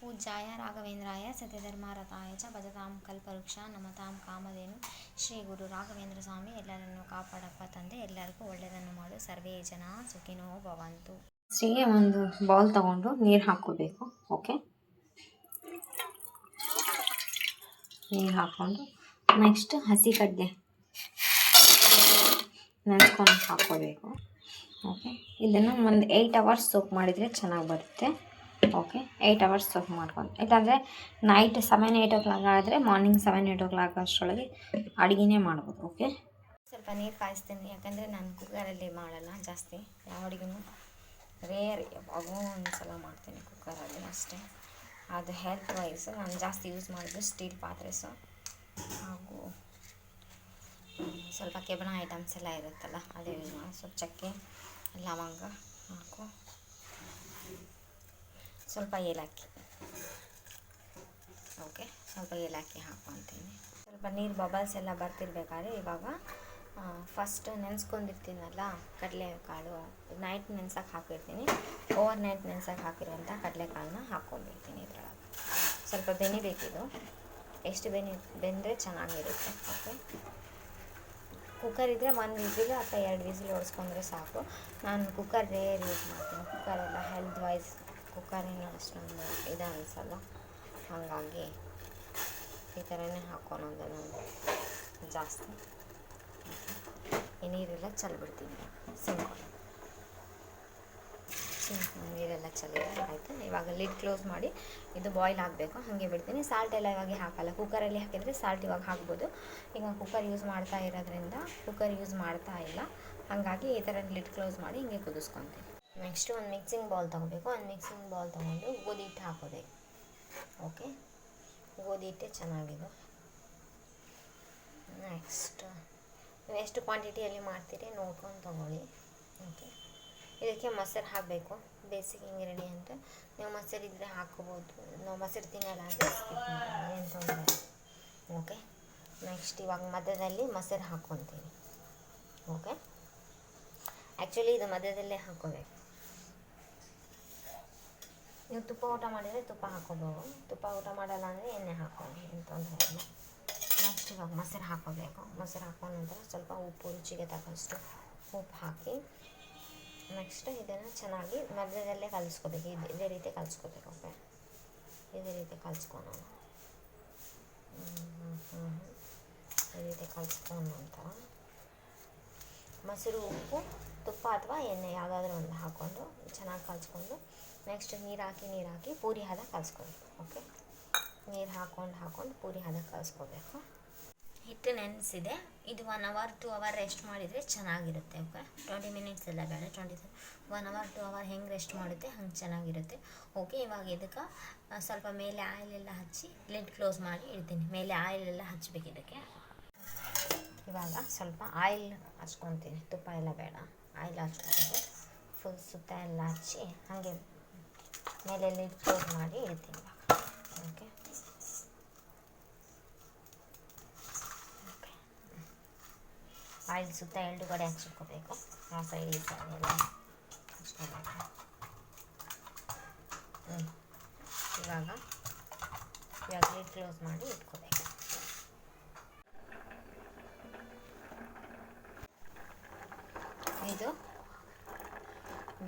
ಪೂಜ್ಯಾಯ ರಾಘವೇಂದ್ರಾಯ ಸತ್ಯಧರ್ಮರತಾಯ ಚ ಭಜತಾಂ ಕಲ್ಪವೃಕ್ಷ ನಮತಾಂ ಕಾಮಧೇನು. ಶ್ರೀ ಗುರು ರಾಘವೇಂದ್ರ ಸ್ವಾಮಿ, ಎಲ್ಲರನ್ನು ಕಾಪಾಡಪ್ಪ ತಂದೆ, ಎಲ್ಲರಿಗೂ ಒಳ್ಳೆಯದನ್ನು ಮಾಡು. ಸರ್ವೇ ಜನ ಸುಖಿನೋ ಭವಂತು. ಸೀಗೆ ಒಂದು ಬೌಲ್ ತಗೊಂಡು ನೀರು ಹಾಕೋಬೇಕು ಓಕೆ ನೀರು ಹಾಕ್ಕೊಂಡು ನೆಕ್ಸ್ಟ್ ಹಸಿ ಕಡ್ಡೆ ನೆನೆಸ್ಕೊಂಡು ಹಾಕ್ಕೋಬೇಕು ಓಕೆ ಇದನ್ನು ಒಂದು ಏಯ್ಟ್ ಅವರ್ಸ್ ಸೋಪ್ ಮಾಡಿದರೆ ಚೆನ್ನಾಗಿ ಬರುತ್ತೆ. ಓಕೆ ಏಯ್ಟ್ ಅವರ್ಸ್ ಸೋಪ್ ಮಾಡ್ಕೊಂಡು. ಇಲ್ಲಾಂದರೆ night seven eight o'clock ಆದರೆ morning seven eight o'clock ಅಷ್ಟರೊಳಗೆ ಅಡುಗೆನೇ ಮಾಡ್ಬೋದು ಓಕೆ ಸ್ವಲ್ಪ ನೀರು ಕಾಯಿಸ್ತೀನಿ, ಯಾಕಂದರೆ ನಾನು ಕುಕ್ಕರಲ್ಲಿ ಮಾಡಲ್ಲ ಜಾಸ್ತಿ. ಯಾವ ಅಡುಗೆನೂ ರೇರ್ ಯಾವಾಗೋ ಒಂದು ಸಲ ಮಾಡ್ತೀನಿ ಕುಕ್ಕರಲ್ಲಿ ಅಷ್ಟೇ. ಅದು ಹೆಲ್ತ್ ವೈಸ್ ನಾನು ಜಾಸ್ತಿ ಯೂಸ್ ಮಾಡೋದು ಸ್ಟೀಲ್ ಪಾತ್ರೆಸು. ಹಾಗೂ ಸ್ವಲ್ಪ ಕೆಬಣ ಐಟಮ್ಸ್ ಎಲ್ಲ ಇರುತ್ತಲ್ಲ, ಅದೇ ಯೂಸ್ ಮಾಡಿ ಸ್ವಲ್ಪ ಚಕ್ಕೆ, ಲವಂಗ ಹಾಕು ಸ್ವಲ್ಪ ಏಲಕ್ಕಿ. ಓಕೆ ಸ್ವಲ್ಪ ಏಲಕ್ಕಿ ಹಾಕ್ಕೊತೀನಿ ಸ್ವಲ್ಪ ನೀರು ಬಬಲ್ಸ್ ಎಲ್ಲ ಬರ್ತಿರ್ಬೇಕಾದ್ರೆ ಇವಾಗ ಫಸ್ಟ್ ನೆನೆಸ್ಕೊಂಡಿರ್ತೀನಲ್ಲ, ಕಡಲೆಕಾಳು ನೈಟ್ ನೆನ್ಸೋಕೆ ಹಾಕಿರ್ತೀನಿ. ಓವರ್ ನೈಟ್ ನೆನ್ಸಕ್ಕೆ ಹಾಕಿರುವಂಥ ಕಡಲೆಕಾಳನ್ನ ಹಾಕ್ಕೊಂಡಿರ್ತೀನಿ ಇದರೊಳಗೆ. ಸ್ವಲ್ಪ ಬೆನಿಬೇಕಿದು ಎಷ್ಟು ಬೆನಿ ಬೆಂದರೆ ಚೆನ್ನಾಗಿರುತ್ತೆ ಓಕೆ ಕುಕ್ಕರ್ ಇದ್ದರೆ ಒಂದು ವಿಸಿಲು ಅಥವಾ ಎರಡು ವಿಸಿಲು ಓಡಿಸ್ಕೊಂಡ್ರೆ ಸಾಕು. ನಾನು ಕುಕ್ಕರ್ ರೇರ್ ಯೂಸ್ ಮಾಡ್ತೀನಿ. ಕುಕ್ಕರೆಲ್ಲ ಹೆಲ್ತ್ ವೈಸ್ ಕುಕ್ಕರೇನು ಅಷ್ಟೊಂದು ಇದು ಅನಿಸಲ್ಲ ಹಾಗಾಗಿ ಈ ಥರನೇ ಹಾಕ್ಕೊಳೋದು ನಾನು ಜಾಸ್ತಿ. ಈ ನೀರೆಲ್ಲ ಚೆಲ್ಬಿಡ್ತೀನಿ ಸಿಂಕ್. ಸಿಂಕ್ ನೀರೆಲ್ಲ ಚೆಲ್ಲಿದೆ ಆಯಿತು? ಇವಾಗ ಲಿಡ್ ಕ್ಲೋಸ್ ಮಾಡಿ ಇದು ಬಾಯ್ಲ್ ಆಗಬೇಕು ಹಾಗೆ ಬಿಡ್ತೀನಿ. ಸಾಲ್ಟ್ ಎಲ್ಲ ಇವಾಗ ಹಾಕಲ್ಲ, ಕುಕ್ಕರಲ್ಲಿ ಹಾಕಿದರೆ ಸಾಲ್ಟ್ ಇವಾಗ ಹಾಕ್ಬೋದು. ಈಗ ಕುಕ್ಕರ್ ಯೂಸ್ ಮಾಡ್ತಾ ಇರೋದ್ರಿಂದ ಕುಕ್ಕರ್ ಯೂಸ್ ಮಾಡ್ತಾ ಇಲ್ಲ. ಹಾಗಾಗಿ ಈ ಥರ ಲಿಡ್ ಕ್ಲೋಸ್ ಮಾಡಿ ಹಿಂಗೆ ಕುದಿಸ್ಕೊತೀನಿ. ನೆಕ್ಸ್ಟ್ ಒಂದು ಮಿಕ್ಸಿಂಗ್ ಬೌಲ್ ತೊಗೋಬೇಕು ಒಂದು ಮಿಕ್ಸಿಂಗ್ ಬೌಲ್ ತೊಗೊಂಡು ಗೋಧಿ ಹಿಟ್ಟು ಹಾಕೋಬೇಕು ಓಕೆ ಗೋಧಿ ಹಿಟ್ಟೆ ಚೆನ್ನಾಗಿದೆ. ನೆಕ್ಸ್ಟ್ ನೀವು ಎಷ್ಟು ಕ್ವಾಂಟಿಟಿಯಲ್ಲಿ ಮಾಡ್ತೀರಿ ನೋಡ್ಕೊಂಡು ತೊಗೊಳ್ಳಿ. ಓಕೆ ಇದಕ್ಕೆ ಮೊಸರು ಹಾಕಬೇಕು. ಬೇಸಿಕ್ ಇಂಗ್ರೀಡಿಯೆಂಟ್ ನೀವು ಮೊಸರು ಇದ್ದರೆ ಹಾಕೋಬೋದು. ನಾವು ಮೊಸರು ತಿನ್ನಲ್ಲ ಅಂದರೆ ಏನು ತೊಂದರೆ ಓಕೆ ನೆಕ್ಸ್ಟ್ ಇವಾಗ ಮಧ್ಯದಲ್ಲಿ ಮೊಸರು ಹಾಕ್ಕೊತೀನಿ. ಓಕೆ ಆ್ಯಕ್ಚುಲಿ ಇದು ಮಧ್ಯದಲ್ಲೇ ಹಾಕ್ಕೋಬೇಕು ನೀವು ತುಪ್ಪ ಊಟ ಮಾಡಿದರೆ ತುಪ್ಪ ಹಾಕೋಬೋದು ತುಪ್ಪ ಊಟ ಮಾಡಲ್ಲ ಅಂದರೆ ಎಣ್ಣೆ ಹಾಕೊಳ್ಳಿ ಏನು ತೊಂದರೆ ಇಲ್ಲ ನೆಕ್ಸ್ಟ್ ಇವಾಗ ಮೊಸರು ಹಾಕೋಬೇಕು. ಮೊಸರು ಹಾಕೊಂಡ ನಂತರ ಸ್ವಲ್ಪ ಉಪ್ಪು, ರುಚಿಗೆ ತಕ್ಕಷ್ಟು ಉಪ್ಪು ಹಾಕಿ ನೆಕ್ಸ್ಟ್ ಇದನ್ನು ಚೆನ್ನಾಗಿ ಮಧ್ಯದಲ್ಲೇ ಕಲಿಸ್ಕೋಬೇಕು. ಇದು ಇದೇ ರೀತಿ ಕಲಿಸ್ಕೋಬೇಕು ಓಕೆ ಇದೇ ರೀತಿ ಕಲಿಸ್ಕೊಳೋಣ ಈ ರೀತಿ ಕಲಿಸ್ಕೊಂಡ ನಂತರ ಮೊಸರು, ಉಪ್ಪು ತುಪ್ಪ ಅಥವಾ ಎಣ್ಣೆ ಯಾವುದಾದ್ರೂ ಒಂದು ಹಾಕ್ಕೊಂಡು ಚೆನ್ನಾಗಿ ಕಲಿಸ್ಕೊಂಡು ನೆಕ್ಸ್ಟ್ ನೀರು ಹಾಕಿ ನೀರು ಹಾಕಿ ಪೂರಿ ಹದ ಕಲಿಸ್ಕೊಬೇಕು ಓಕೆ ನೀರು ಹಾಕ್ಕೊಂಡು ಹಾಕ್ಕೊಂಡು ಪೂರಿ ಹದ ಕಲಿಸ್ಕೋಬೇಕು. ಹಿಟ್ಟು ನೆನೆಸಿದೆ. ಇದು one hour two hour rest ಮಾಡಿದರೆ ಚೆನ್ನಾಗಿರುತ್ತೆ ಓಕೆ ಟ್ವೆಂಟಿ ಮಿನಿಟ್ಸ್ ಎಲ್ಲ ಬೇಡ. Twenty one hour two hour ಹೆಂಗೆ ರೆಸ್ಟ್ ಮಾಡುತ್ತೆ ಹಂಗೆ ಚೆನ್ನಾಗಿರುತ್ತೆ ಓಕೆ ಇವಾಗ ಇದಕ್ಕೆ ಸ್ವಲ್ಪ ಮೇಲೆ ಆಯಿಲ್ ಎಲ್ಲ ಹಚ್ಚಿ ಲಿಡ್ ಕ್ಲೋಸ್ ಮಾಡಿ ಇಡ್ತೀನಿ. ಮೇಲೆ ಆಯಿಲ್ ಎಲ್ಲ ಹಚ್ಚಬೇಕು ಇದಕ್ಕೆ. ಇವಾಗ ಸ್ವಲ್ಪ ಆಯಿಲ್ ಹಚ್ಕೊತೀನಿ. ತುಪ್ಪ ಎಲ್ಲ ಬೇಡ. ಆಯಿಲ್ ಹಚ್ಕೊಂಡು ಫುಲ್ ಸುತ್ತ ಎಲ್ಲ ಹಚ್ಚಿ ಹಾಗೆ ಮೇಲೆ ಲಿಡ್ ಕ್ಲೋಸ್ ಮಾಡಿ ಇಡ್ತೀನಿ. ಓಕೆ ಆಯಿಲ್ ಸುತ್ತ ಎರಡು ಕಡೆ ಹಚ್ಕೋಬೇಕು. ಆ ಸೈಡ್ ಈ ಸೈಡ್ ಎಲ್ಲ ಹಚ್ಕೋಬೇಕು ಹ್ಞೂ ಇವಾಗ ಇವಾಗ ಲಿಡ್ ಕ್ಲೋಸ್ ಮಾಡಿ ಇಟ್ಕೋಬೇಕು.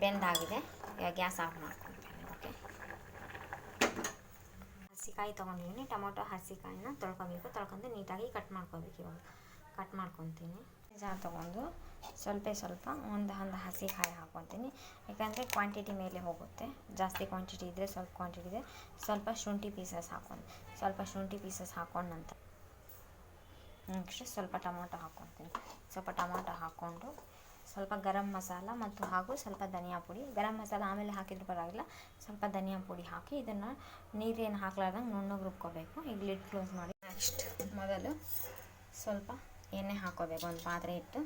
ಬೆಂದಾಗಿದೆ. ಇವಾಗ ಗ್ಯಾಸ್ ಆಫ್ ಮಾಡ್ಕೊತೀನಿ ಓಕೆ ಹಸಿಕಾಯಿ ತೊಗೊಂಡಿದ್ದೀನಿ. ಟೊಮೊಟೊ, ಹಸಿಕಾಯಿನ ತೊಳ್ಕೊಬೇಕು. ತೊಳ್ಕೊಂಡು ನೀಟಾಗಿ ಕಟ್ ಮಾಡ್ಕೋಬೇಕು ಇವಾಗ. ಕಟ್ ಮಾಡ್ಕೊತೀನಿ ಜಾರ್ ತೊಗೊಂಡು ಸ್ವಲ್ಪ ಸ್ವಲ್ಪ ಒಂದು ಒಂದು ಹಸಿಕಾಯಿ ಹಾಕ್ಕೊತೀನಿ ಯಾಕಂದರೆ ಕ್ವಾಂಟಿಟಿ ಮೇಲೆ ಹೋಗುತ್ತೆ. ಜಾಸ್ತಿ ಕ್ವಾಂಟಿಟಿ ಇದ್ದರೆ ಸ್ವಲ್ಪ ಕ್ವಾಂಟಿಟಿ ಇದೆ. ಸ್ವಲ್ಪ ಶುಂಠಿ ಪೀಸಸ್ ಹಾಕೊಂಡು ಸ್ವಲ್ಪ ಶುಂಠಿ ಪೀಸಸ್ ಹಾಕೊಂಡು ನಂತರ ನೆಕ್ಸ್ಟ್ ಸ್ವಲ್ಪ ಟೊಮೊಟೊ ಹಾಕ್ಕೊತೀನಿ ಸ್ವಲ್ಪ ಟೊಮೊಟೊ ಹಾಕ್ಕೊಂಡು ಸ್ವಲ್ಪ ಗರಂ ಮಸಾಲ ಮತ್ತು ಹಾಗೂ ಸ್ವಲ್ಪ ಧನಿಯಾ ಪುಡಿ. ಗರಂ ಮಸಾಲ ಆಮೇಲೆ ಹಾಕಿದ್ರು ಪರವಾಗಿಲ್ಲ. ಸ್ವಲ್ಪ ಧನಿಯಾ ಪುಡಿ ಹಾಕಿ ಇದನ್ನು ನೀರೇನು ಹಾಕ್ಲಾರ್ದಂಗೆ ನುಣ್ಣಗೆ ರುಬ್ಕೋಬೇಕು. ಈಗ ಲಿಡ್ ಕ್ಲೋಸ್ ಮಾಡಿ. ನೆಕ್ಸ್ಟ್ ಮೊದಲು ಸ್ವಲ್ಪ ಎಣ್ಣೆ ಹಾಕೋಬೇಕು. ಒಂದು ಪಾತ್ರೆ ಇಟ್ಟು.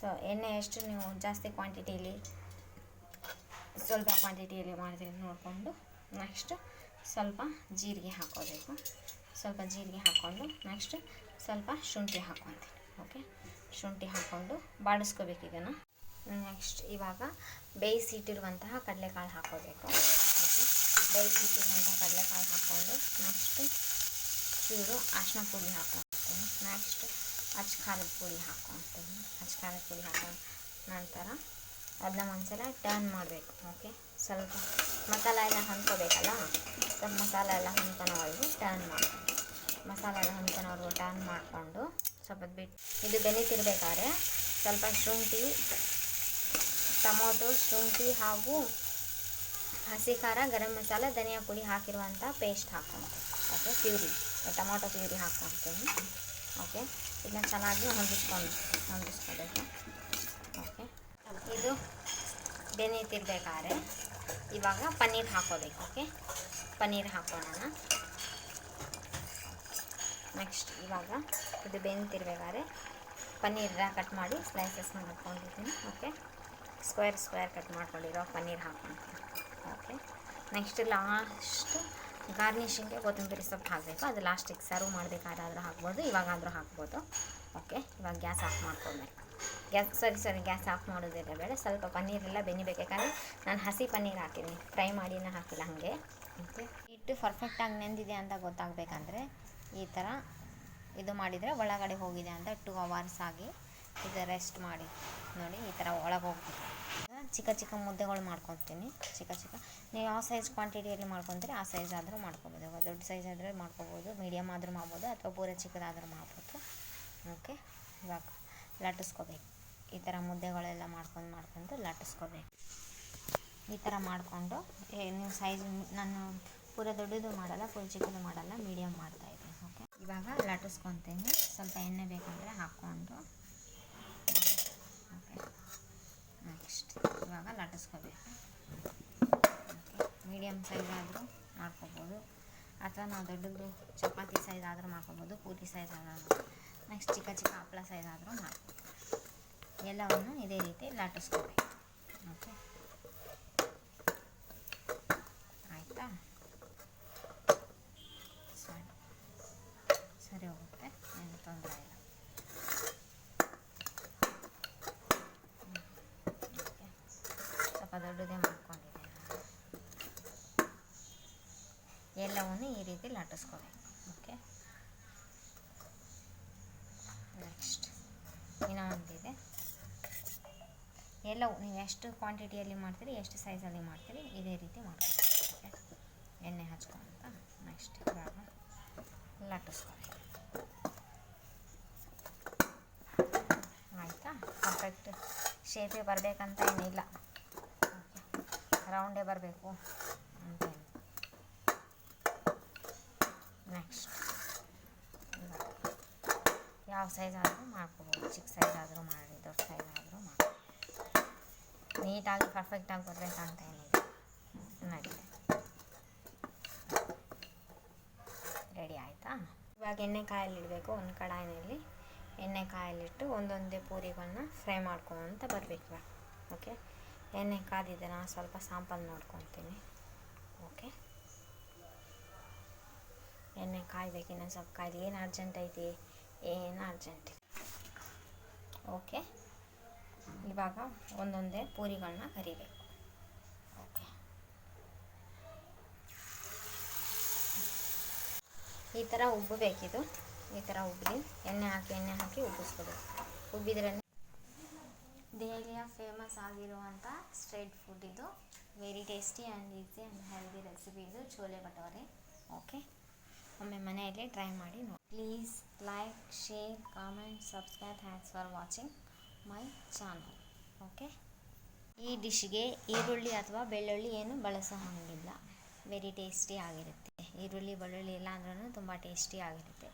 ಸೊ, ಎಣ್ಣೆ ಎಷ್ಟು ನೀವು ಜಾಸ್ತಿ ಕ್ವಾಂಟಿಟಿಯಲ್ಲಿ ಸ್ವಲ್ಪ ಕ್ವಾಂಟಿಟಿಯಲ್ಲಿ ಮಾಡಿದ್ರೆ ನೋಡಿಕೊಂಡು ನೆಕ್ಸ್ಟ್ ಸ್ವಲ್ಪ ಜೀರಿಗೆ ಹಾಕೋಬೇಕು. ಸ್ವಲ್ಪ ಜೀರಿಗೆ ಹಾಕ್ಕೊಂಡು ನೆಕ್ಸ್ಟ್ ಸ್ವಲ್ಪ ಶುಂಠಿ ಹಾಕ್ಕೊತೀನಿ. ಓಕೆ? ಶುಂಠಿ ಹಾಕ್ಕೊಂಡು ಬಾಡಿಸ್ಕೋಬೇಕು ಇದನ್ನು ನೆಕ್ಸ್ಟ್ ಇವಾಗ ಬೇಯಿಸಿಟ್ಟಿರುವಂತಹ ಕಡಲೆಕಾಳು ಹಾಕೋಬೇಕು ಓಕೆ ಕಡಲೆಕಾಳು ಹಾಕ್ಕೊಂಡು ನೆಕ್ಸ್ಟ್ ಚೂರು ಅರಿಶಿನ ಪುಡಿ ಹಾಕ್ಕೊಳ್ತೀನಿ. ನೆಕ್ಸ್ಟ್ ಅಚ್ಚ ಖಾರದ ಪುಡಿ ಹಾಕೊತೀನಿ ಅಚ್ಚ ಖಾರದ ಪುಡಿ ಹಾಕೋ ನಂತರ ಅದನ್ನ ಒಂದ್ಸಲ ಟರ್ನ್ ಮಾಡಬೇಕು ಓಕೆ ಸ್ವಲ್ಪ ಮಸಾಲ ಎಲ್ಲ ಹೊಂದ್ಕೋಬೇಕಲ್ಲ? ಸ್ವಲ್ಪ ಮಸಾಲ ಎಲ್ಲ ಹೊಂದ್ಕೊಳೋವರೆಗೂ ಟರ್ನ್ ಮಾಡಬೇಕು. ಮಸಾಲ ಎಲ್ಲ ಹೊಂದ್ಕೊಳೋವರೆಗೂ ಟರ್ನ್ ಮಾಡಿಕೊಂಡು ಸ್ವಲ್ಪ ಬಿಟ್ಟು ಇದು ಬೆನೀತಿರ್ಬೇಕಾದ್ರೆ ಸ್ವಲ್ಪ ಶುಂಠಿ, ಟೊಮೊಟೊ, ಶುಂಠಿ ಹಾಗೂ ಹಸಿ ಖಾರ, ಗರಂ ಮಸಾಲೆ, ಧನಿಯಾ ಪುಡಿ ಹಾಕಿರುವಂಥ ಪೇಸ್ಟ್ ಹಾಕ್ಕೊಳ್ತೀನಿ. Okay puree. ಟೊಮೊಟೊ ಪ್ಯೂರಿ ಹಾಕ್ಕೊಳ್ತೀನಿ. ಓಕೆ ಇದನ್ನ ಚೆನ್ನಾಗಿ ಹೊಂದಿಸ್ಕೊಂಡು ಹೊಂದಿಸ್ಕೊಬೇಕು ಓಕೆ ಇದು ಬೆನೀತಿರ್ಬೇಕಾದ್ರೆ ಇವಾಗ ಪನ್ನೀರ್ ಹಾಕೋಬೇಕು ಓಕೆ ಪನ್ನೀರ್ ಹಾಕೋಣ ನೆಕ್ಸ್ಟ್ ಇವಾಗ ಇದು ಬೆಂತಿರ್ಬೇಕಾದ್ರೆ ಪನ್ನೀರ್ನ ಕಟ್ ಮಾಡಿ ಸ್ಲೈಸಸ್ ಮಾಡ್ಕೊಂಡಿದ್ದೀನಿ ಓಕೆ ಸ್ಕ್ವೇರ್ ಸ್ಕ್ವೇರ್ ಕಟ್ ಮಾಡ್ಕೊಂಡಿರೋ ಪನ್ನೀರ್ ಹಾಕ್ಕೊಳ್ತೀನಿ ಓಕೆ ನೆಕ್ಸ್ಟ್ ಲಾಸ್ಟ್ ಗಾರ್ನಿಷಿಂಗ್ಗೆ ಕೊತ್ತಂಬರಿ ಸೊಪ್ಪು ಹಾಕಬೇಕು. ಅದು ಲಾಸ್ಟಿಗೆ ಸರ್ವ್ ಮಾಡಬೇಕಾದ್ರೂ ಹಾಕ್ಬೋದು, ಇವಾಗಾದರೂ ಹಾಕ್ಬೋದು ಓಕೆ ಇವಾಗ ಗ್ಯಾಸ್ ಆಫ್ ಮಾಡ್ಕೊಳ್ಬೇಕು ಗ್ಯಾಸ್ ಸರಿ ಸರಿ ಗ್ಯಾಸ್ ಆಫ್ ಮಾಡೋದಿಲ್ಲ ಬೇಡ. ಸ್ವಲ್ಪ ಪನ್ನೀರೆಲ್ಲ ಬೆನಿಬೇಕು. ಯಾಕಂದರೆ ನಾನು ಹಸಿ ಪನ್ನೀರ್ ಹಾಕಿದ್ದೀನಿ ಫ್ರೈ ಮಾಡಿನೇ ಹಾಕಿಲ್ಲ ಹಾಗೆ ಮತ್ತು ಹಿಟ್ಟು ಪರ್ಫೆಕ್ಟಾಗಿ ನೆಂದಿದೆ ಅಂತ ಗೊತ್ತಾಗಬೇಕಂದ್ರೆ ಈ ಥರ ಇದು ಮಾಡಿದರೆ ಒಳಗಡೆ ಹೋಗಿದೆ ಅಂತ ಟೂ ಅವರ್ಸ್ ಆಗಿ ಇದು ರೆಸ್ಟ್ ಮಾಡಿ ನೋಡಿ ಈ ಥರ ಒಳಗೆ ಹೋಗ್ಬಿಟ್ಟು ಚಿಕ್ಕ ಚಿಕ್ಕ ಮುದ್ದೆಗಳು ಮಾಡ್ಕೊತೀನಿ. ಚಿಕ್ಕ ಚಿಕ್ಕ. ನೀವು ಯಾವ ಸೈಜ್ ಕ್ವಾಂಟಿಟಿಯಲ್ಲಿ ಮಾಡ್ಕೊತೀರಿ ಆ ಸೈಜ್ ಆದರೂ ಮಾಡ್ಕೊಬೋದು. ದೊಡ್ಡ ಸೈಜ್ ಆದರೆ ಮಾಡ್ಕೊಬೋದು ಮೀಡಿಯಮ್ ಆದರೂ ಮಾಡ್ಬೋದು ಅಥವಾ ಪೂರ ಚಿಕ್ಕದಾದರೂ ಮಾಡ್ಬೋದು. ಓಕೆ ಇವಾಗ ಲಟ್ಟಿಸ್ಕೋಬೇಕು. ಈ ಥರ ಮುದ್ದೆಗಳೆಲ್ಲ ಮಾಡ್ಕೊಂಡು ಮಾಡ್ಕೊಂಡು ಲಟ್ಟಿಸ್ಕೋಬೇಕು. ಈ ಥರ ಮಾಡಿಕೊಂಡು ನೀವು ಸೈಜ್ ನಾನು ಪೂರ ದೊಡ್ಡದು ಮಾಡಲ್ಲ ಪೂರ ಚಿಕ್ಕದು ಮಾಡಲ್ಲ ಮೀಡಿಯಮ್ ಓಕೆ ಇವಾಗ ಲಟ್ಟಿಸ್ಕೊತೀನಿ. ಸ್ವಲ್ಪ ಎಣ್ಣೆ ಬೇಕಂದರೆ ಹಾಕ್ಕೊಂಡು. ಓಕೆ. ನೆಕ್ಸ್ಟ್ ಇವಾಗ ಲಟ್ಟಿಸ್ಕೋಬೇಕು. ಮೀಡಿಯಮ್ ಸೈಜ್ ಆದರೂ ಮಾಡ್ಕೋಬೋದು. ಅಥವಾ ನಾವು ದೊಡ್ಡದು ಚಪಾತಿ ಸೈಜ್ ಆದರೂ ಮಾಡ್ಕೋಬೋದು, ಪೂರಿ ಸೈಜ್ ಆದರೂ ನೆಕ್ಸ್ಟ್ ಚಿಕ್ಕ ಚಿಕ್ಕ ಹಪ್ಪಳ ಸೈಜ್ ಆದರೂ ಮಾಡ್ಕೋಬೋದು. ಎಲ್ಲವನ್ನು ಇದೇ ರೀತಿ ಲಟ್ಟಿಸ್ಕೋಬೇಕು. ಓಕೆ ಆಯಿತಾ ಸರಿ ಸರಿ ಹೋಗುತ್ತೆ ಏನು ತೊಂದರೆ ಇಲ್ಲ ಸ್ವಲ್ಪ ದೊಡ್ಡದೇ ಮಾಡ್ಕೊಂಡಿದ್ದೆ ನಾನು ಎಲ್ಲವನ್ನು ಈ ರೀತಿ ಲಟ್ಟಿಸ್ಕೋಬೇಕು ಓಕೆ ನೆಕ್ಸ್ಟ್ ಇನ್ನೂ ಒಂದಿದೆ. ಎಲ್ಲವೂ, ನೀವು ಎಷ್ಟು ಕ್ವಾಂಟಿಟಿಯಲ್ಲಿ ಮಾಡ್ತೀರಿ, ಎಷ್ಟು ಸೈಜಲ್ಲಿ ಮಾಡ್ತೀರಿ, ಇದೇ ರೀತಿ ಓಕೆ ಎಣ್ಣೆ ಹಚ್ಕೊಂತ ನೆಕ್ಸ್ಟ್ ಇವಾಗ ಲಟ್ಟಿಸ್ಕೊಳ್ಳಿ ಆಯಿತಾ ಪರ್ಫೆಕ್ಟ್ ಶೇಪೇ ಬರಬೇಕಂತ ಏನಿಲ್ಲ. ರೌಂಡೇ ಬರಬೇಕು. ಅಂತ ನೆಕ್ಸ್ಟ್ ಯಾವ ಸೈಜ್ ಆದರೂ ಮಾಡ್ಕೋಬೋದು. ಚಿಕ್ಕ ಸೈಜ್ ಆದರೂ ಮಾಡಿ, ದೊಡ್ಡ ಸೈಜ್ ಆದರೂ ಮಾಡಿ. ನೀಟಾಗಿ ಪರ್ಫೆಕ್ಟಾಗಿ ಬರಬೇಕಂತ ಏನಿದೆ ನಡೀತೆ ರೆಡಿ ಆಯಿತಾ? ಇವಾಗ ಎಣ್ಣೆ ಕಾಯಲ್ಲಿಡಬೇಕು ಒಂದು ಕಡಾಯಿನಲ್ಲಿ. ಎಣ್ಣೆ ಕಾಯಲಿಟ್ಟು ಒಂದೊಂದೇ ಪೂರಿಗಳನ್ನ ಫ್ರೈ ಮಾಡ್ಕೊತ ಬರಬೇಕು ಓಕೆ ಎಣ್ಣೆ ಕಾದಿದೆ, ನಾನು ಸ್ವಲ್ಪ ಸಾಂಪಲ್ ನೋಡ್ಕೊತೀನಿ ಓಕೆ ಎಣ್ಣೆ ಕಾಯ್ಬೇಕು, ಇನ್ನೊಂದು ಸ್ವಲ್ಪ ಕಾಯ್ದು ಏನು ಅರ್ಜೆಂಟ್ ಐತಿ? ಏನು ಅರ್ಜೆಂಟ್ ಓಕೆ ಇವಾಗ ಒಂದೊಂದೇ ಪೂರಿಗಳನ್ನ ಕರಿಬೇಕು. ಓಕೆ ಈ ಥರ ಉಬ್ಬಬೇಕಿದು ಈ ಥರ ಉಬ್ಬಿ ಎಣ್ಣೆ ಹಾಕಿ ಎಣ್ಣೆ ಹಾಕಿ ಉಬ್ಬಿಸ್ಕೋಬೇಕು. ಉಬ್ಬಿದ್ರೆ ದೆಹಲಿಯ ಫೇಮಸ್ ಆಗಿರುವಂಥ ಸ್ಟ್ರೀಟ್ ಫುಡ್ ಇದು. Very tasty and easy and healthy recipe ಇದು ಚೋಲೆ ಬಟೋರೆ ಓಕೆ ಒಮ್ಮೆ ಮನೆಯಲ್ಲಿ ಟ್ರೈ ಮಾಡಿ ನೋಡಿ. Please like share comment subscribe thanks for watching my channel okay ಈ ಡಿಶ್ಗೆ ಈರುಳ್ಳಿ ಅಥವಾ ಬೆಳ್ಳುಳ್ಳಿ ಏನು ಬಳಸೋ ಹಾಗಿಲ್ಲ ವೆರಿ ಟೇಸ್ಟಿ ಆಗಿರುತ್ತೆ. ಈರುಳ್ಳಿ, ಬೆಳ್ಳುಳ್ಳಿ ಇಲ್ಲ ಅಂದ್ರೂ ತುಂಬ ಟೇಸ್ಟಿ ಆಗಿರುತ್ತೆ.